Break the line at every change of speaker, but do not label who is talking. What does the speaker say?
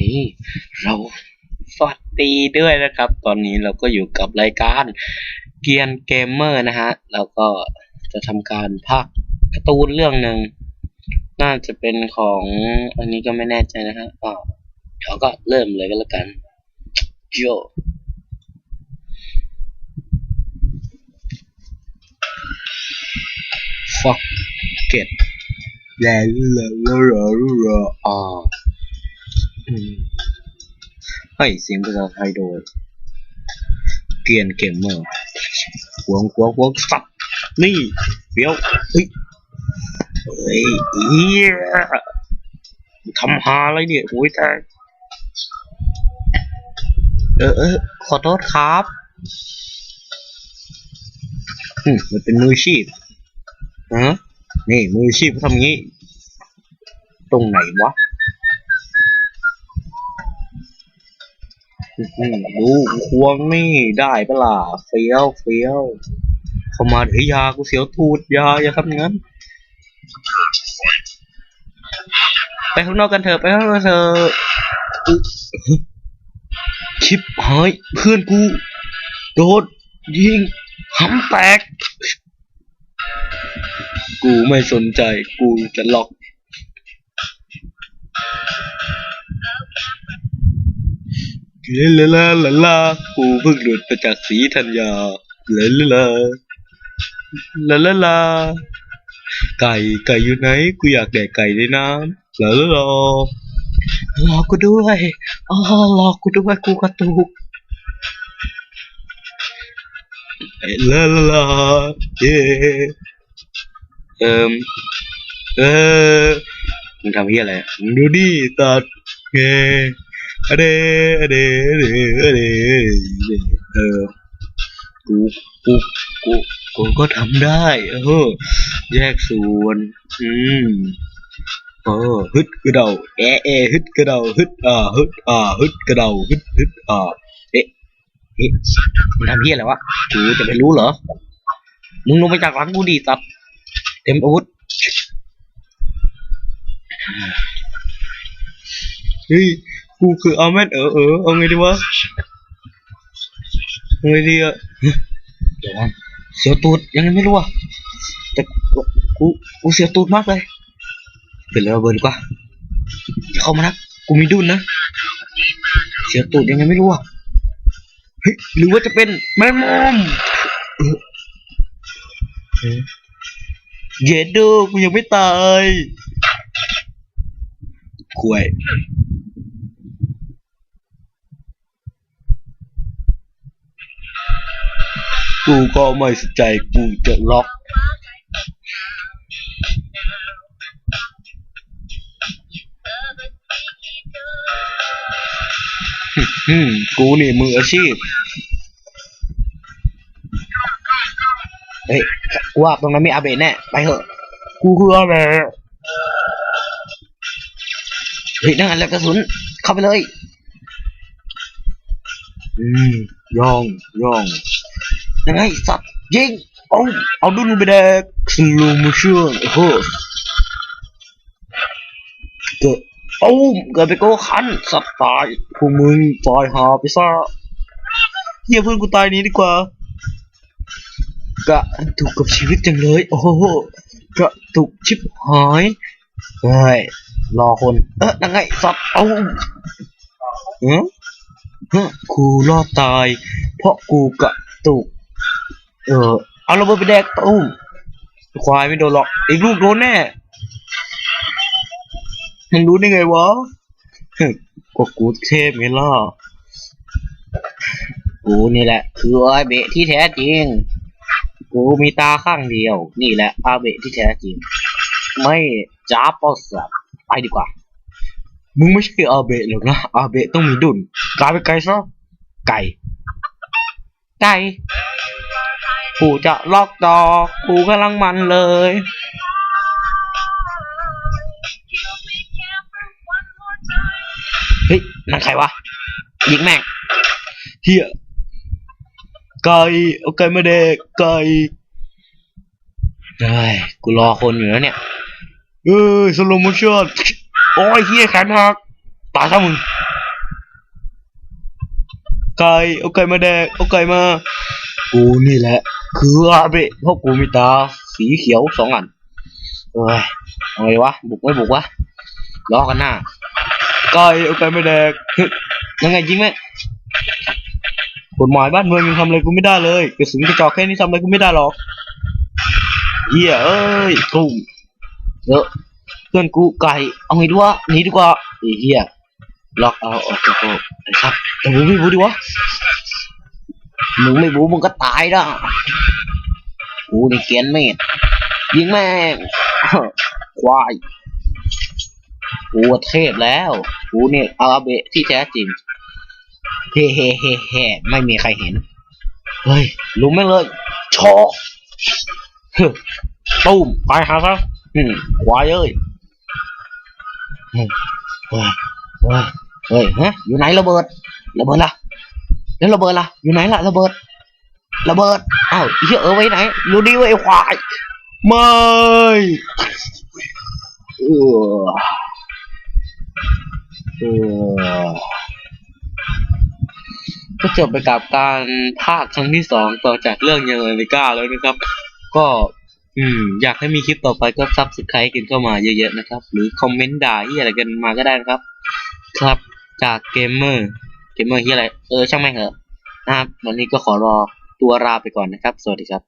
นี้เราสวัสดีด้วยนะครับ ตอนนี้เราก็อยู่กับรายการเกียนเกมเมอร์นะฮะแล้วก็จะทำการพากการ์ตูนเรื่องหนึ่งน่าจะเป็นของอันนี้ก็ไม่แน่ใจนะฮะอ่าเดี๋ยวก็เริ่มเลยก็แล้วกันโย fuck get แล้วแล้วแล้วแล้วอ่าอืม ให้เสียงภาษาไทยโดย เกียนเกมเมอร์หวงหวงหวงสับนี่เดี๋ยวเฮ้ยเฮ้ยเฮียทำหาอะไรเนี่ยโอ้ยตายเออเออขอโทษครับอืมมันเป็นมือชีพฮะนี่มือชีพทำงี้ ตรงไหนวะ ดูควงนี่ได้ปะล่ะเฟี้ยวเฟี้ยวเข้ามาเดี๋ยยากูเสียวทูดยาอย่าทำงั้น ไปข้างนอกกันเถอะไปข้างนอกกันเถอะอุ๊ยชิบหายเพื่อนกูโดนยิงหำแตก กูไม่สนใจกูจะล็อก ลาลาลาลาลากูเพิ่งหลุดมาจากสีธัญญาลาลาลาลาลาลาไก่ไก่อยู่ไหนกูอยากแดกไก่ในน้ำลาลาลารอกูด้วยอ๋อรอกูด้วยกูกระตุกลาลาลาเย่เอิมเออมึงทำเฮียอะไรมึงดูดิตัดเง เดอะเดอะเดอะเดเออกูกูกูกูก็ทำได้ เออ แยกส่วน อืมเออฮึดกระเดาแอแอฮึดกระเดาฮึดอ่าฮึดอ่าฮึดกระเดาฮึดฮึดอ่าเอ๊ะเอ๊ะมันทำเฮียอะไรวะกูจะไปรู้เหรอ มึงลงไปจากหลังกูดิสัตว์เต็มอาวุธเฮ้ย กูคืออาเมนเออเออเอาไงดีวะเอาไงดีอะเดี๋ยวนะเสียวตูดยังไงไม่รู้อะแต่กูกูเสียวตูดมากเลยเป็นเลยระเบิดดีกว่าอย่าเข้ามานะกูมีดุนนะเสียวตูดยังไงไม่รู้อะเฮ้ยหรือว่าจะเป็นแม่มอมเออเออเย็ดดูกูยังไม่ตายควย กูก็ไม่สนใจกูจะล็อกอืมกูนี่มืออาชีพ เฮ้ยกูว่าตรงนั้นมีอาเบะแน่ ไปเถอะ กูคืออาเบะเฮ้ยนั่นแหละกระสุน เข้าไปเลย อืมย่องย่อง ยังไงสัตว์ยิงเอาเอาดุนไปแดกสโลโมชั่นโอ้โหเกิดเอาเกิดไปโกคันสัตว์ตายพวกมึงตายหาไปซะเฮียเพื่อนกูตายนี้ดีกว่ากะถูกกับชีวิตจังเลย โอ้โหกะถูกชิบหายเฮ้ยรอคน เอ๊ะยังไงสัตว์เอาเอ๊ะฮะกูรอดตาย เพราะกูกะตุก เออ เอาระเบิดไปแดกตุ้ควายไม่โดนหรอกอีกลูกโดนแน่มึงรู้ได้ไงวะก็กูเทพไงล่ะกูนี่แหละ คืออาเบะที่แท้จริง กูมีตาข้างเดียว นี่แหละอาเบะที่แท้จริง ไม่จ้าปอสับไปดีกว่า มึงไม่ใช่อาเบะหรอกนะอาเบะต้องมีดุนกลายเป็นไก่ซะไก่ ไก่กูจะล็อกดอกกูกำลังมันเลย เฮ้ย นั่นใครวะ ยิงแม่งเฮียไก่เอาไก่มาเด็กไก่ได้กูรอคนอยู่แล้วเนี่ย เอ้ยสโลโมชั่นโอ้ยเฮียแขนหักตายซะมึง ไก่เอาไก่มาแดกเอาไก่มากูนี่แหละ คืออาเบะเพราะกูมีตาสีเขียวสองอันเอ้ยเอาไงวะบุกไม่บุกวะล้อกันหน้าไก่เอาไก่มาแดกฮึยังไงยิงไหมกฎหมายบ้านเมืองยังทำอะไรกูไม่ได้เลยกระสุนกระจอกแค่นี้ทำอะไรกูไม่ได้หรอกเฮียเอ้ยตุ้มเออเพื่อนกูไก่เอาไงดีวะหนีดีกว่าไอ้เฮีย ล็อกเอาออกจากโไอ้ครับแต่มึงไม่บูดิวะมึงไม่บูมึงก็ตายนะกูนี่เกรียนเมดยิงแม่งควายกูเทพแล้วกูเนี่ยอาราเบะที่แท้จริงเฮ้เฮ้เฮ้เฮ้ไม่มีใครเห็น เฮ้ยลุมแม่งเลยโชอฮึตุ้มไปหาซะอืมควายเอ้ยเฮ้ยเฮ้ย เฮ้ยฮะอยู่ไหนระเบิด ระเบิดล่ะ แล้วระเบิดล่ะ อยู่ไหนล่ะระเบิด ระเบิดอ้าวเหี้ยเออไว้ไหนรู้ดีไว้ไอ้ควายไม่เออเออก็จบไปกับการภาคครั้งที่สองต่อจากเรื่องยังอเมริกาแล้วนะครับ ก็อืมอยากให้มีคลิปต่อไปก็ซับสไครต์กันเข้ามาเยอะๆนะครับ หรือคอมเมนต์ด่าที่อะไรกันมาก็ได้นะครับ ครับ จากเกมเมอร์เกมเมอร์ที่อะไร เออช่างแม่งเหอะนะครับ วันนี้ก็ขอรอตัวลาไปก่อนนะครับ สวัสดีครับ